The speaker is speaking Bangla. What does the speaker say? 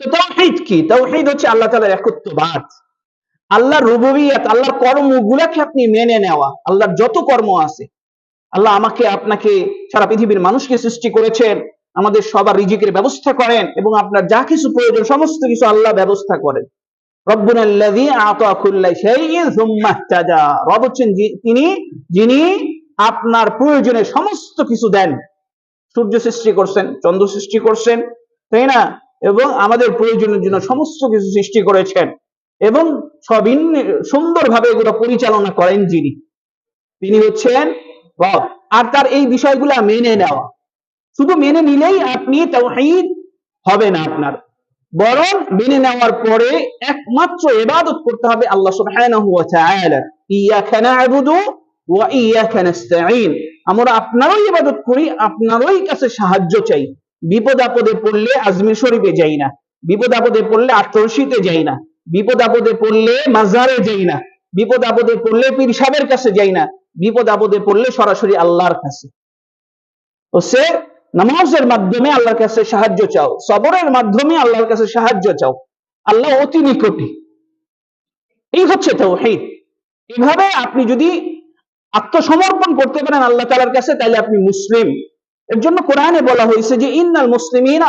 তো কি? হচ্ছে আল্লাহ একত্ববাদ। আল্লাহর কর্মগুলাকে আপনি মেনে নেওয়া। আল্লাহর যত কর্ম আছে, আল্লাহ আমাকে, আপনাকে, সারা পৃথিবীর মানুষকে সৃষ্টি করেছেন, আমাদের সবার রিজিকের ব্যবস্থা করেন এবং আপনার যা কিছু প্রয়োজন, সমস্ত কিছু আল্লাহ ব্যবস্থা করেন। রব হচ্ছেন তিনি, যিনি আপনার প্রয়োজনে সমস্ত কিছু দেন। সূর্য সৃষ্টি করছেন, চন্দ্র সৃষ্টি করছেন, তাই না? এবং আমাদের প্রয়োজনের জন্য সমস্ত কিছু সৃষ্টি করেছেন এবং সব সুন্দরভাবে এগুলো পরিচালনা করেন যিনি। তিনি হচ্ছেন রব। আর তার এই বিষয়গুলা মেনে নেওয়া। শুধু মেনে নিলেই আপনি তাওহীদ হবে না আপনার। বরং মেনে নেওয়ার পরে একমাত্র ইবাদত করতে হবে আল্লাহ সুবহানাহু ওয়া তাআলা। ইয়াকা আমরা আপনারই ইবাদত করি, আপনারই কাছে সাহায্য চাই। বিপদ আপদে পড়লে আজমির শরীফে যাই না বিপদ আপদে পড়লে আত্মরশিতে যাই না বিপদ আপদে পড়লে মাজারে যাই না বিপদ আপদে পড়লে পীর সাহেবের কাছে যাই না বিপদ আপদে পড়লে সরাসরি আল্লাহর কাছে। তো সে নামাজের মাধ্যমে আল্লাহর কাছে সাহায্য চাও, সবরের মাধ্যমে আল্লাহর কাছে সাহায্য চাও, আল্লাহ অতি নিকটে। এই হচ্ছে তাওহীদ এভাবে আপনি যদি আত্মসমর্পণ করতে পারেন আল্লাহ তাআলার কাছে, তাহলে আপনি মুসলিম। এর জন্য কোরআনে বলা হয়েছে যে ইন্নাল মুসলিমিনা